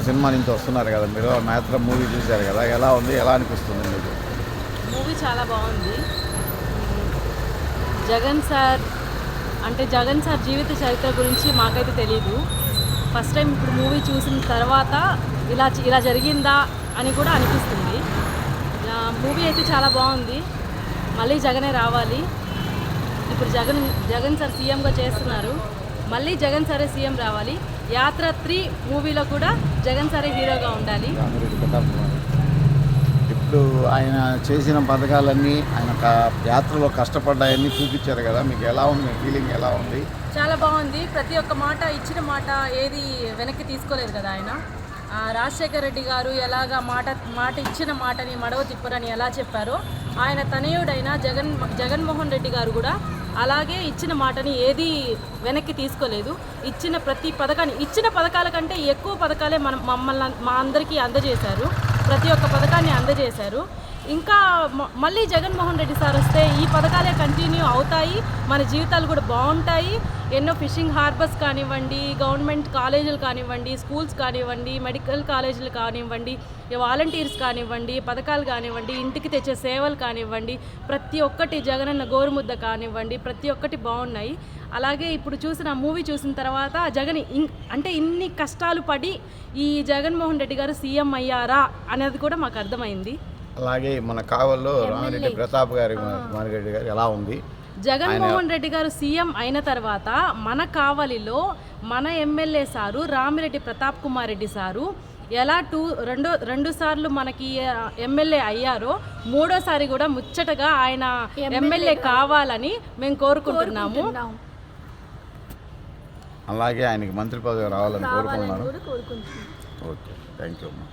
Cinema నుంచి వస్తున్నారు కదా మీరు. మాత్రం మూవీ చూశారు కదా. ఎలా ఉంది? ఎలా అనిపిస్తుంది మీకు? మూవీ చాలా బాగుంది. జగన్ సార్ అంటే జగన్ సార్ జీవిత చరిత్ర గురించి మాకైతే తెలియదు ఫస్ట్ టైం ఇప్పుడు మూవీ చూసిన తర్వాత ఇలా ఇలా జరిగిందా అని కూడా అనిపిస్తుంది. మూవీ అయితే చాలా బాగుంది. మళ్ళీ జగనే రావాలి. ఇప్పుడు జగన్ జగన్ సార్ సీఎంగా చేస్తున్నారు. మళ్ళీ జగన్ సరే సీఎం రావాలి. యాత్ర త్రీ మూవీలో కూడా జగన్ సరే హీరోగా ఉండాలి. ఇప్పుడు ఆయన చేసిన పథకాలన్నీ ఆయన యాత్రలో కష్టపడ్డాయన్నీ చూపించారు కదా. మీకు ఎలా ఉంది? ఫీలింగ్ ఎలా ఉంది? చాలా బాగుంది. ప్రతి ఒక్క మాట ఇచ్చిన మాట ఏది వెనక్కి తీసుకోలేదు కదా ఆయన. రాజశేఖర రెడ్డి గారు ఎలాగా మాట మాట ఇచ్చిన మాటని మడవ తిప్పరని ఎలా చెప్పారో ఆయన తనయుడైన జగన్ జగన్మోహన్ రెడ్డి గారు కూడా అలాగే ఇచ్చిన మాటని ఏది వెనక్కి తీసుకోలేదు. ఇచ్చిన ప్రతి పథకాన్ని ఇచ్చిన పథకాల కంటే ఎక్కువ పథకాలే మనం మమ్మల్ని మా అందరికీ అందజేశారు. ప్రతి ఒక్క పథకాన్ని అందజేశారు. ఇంకా మళ్ళీ జగన్మోహన్ రెడ్డి సార్ వస్తే ఈ పథకాలే కంటిన్యూ అవుతాయి. మన జీవితాలు కూడా బాగుంటాయి. ఎన్నో ఫిషింగ్ హార్బర్స్ కానివ్వండి గవర్నమెంట్ కాలేజీలు కానివ్వండి స్కూల్స్ కానివ్వండి మెడికల్ కాలేజీలు కానివ్వండి వాలంటీర్స్ కానివ్వండి పథకాలు కానివ్వండి ఇంటికి తెచ్చే సేవలు కానివ్వండి ప్రతి ఒక్కటి జగనన్న గోరుముద్ద కానివ్వండి ప్రతి ఒక్కటి బాగున్నాయి. అలాగే ఇప్పుడు చూసిన మూవీ చూసిన తర్వాత జగన్ ఇన్- అంటే ఇన్ని కష్టాలు పడి ఈ జగన్మోహన్ రెడ్డి గారు సీఎం అయ్యారా అనేది కూడా మాకు అర్థమైంది. అలాగే మన కావల్లో రామిరెడ్డి ప్రతాప్ గారి కుమార్ రెడ్డి గారు ఎలా ఉంది? జగన్మోహన్ రెడ్డి గారు సీఎం అయిన తర్వాత మన కావలిలో మన MLA sir Ramireddy Pratap Kumar Reddy sir ఎలా టూ రెండో రెండు సార్లు మనకి ఎమ్మెల్యే అయ్యారో మూడోసారి కూడా ముచ్చటగా ఆయన ఎమ్మెల్యే కావాలని మేము కోరుకుంటున్నాము. అలాగే ఆయనకి మంత్రి పదవి రావాలని కోరుకుంటున్నాను. ఓకే థ్యాంక్ యూ అమ్మా.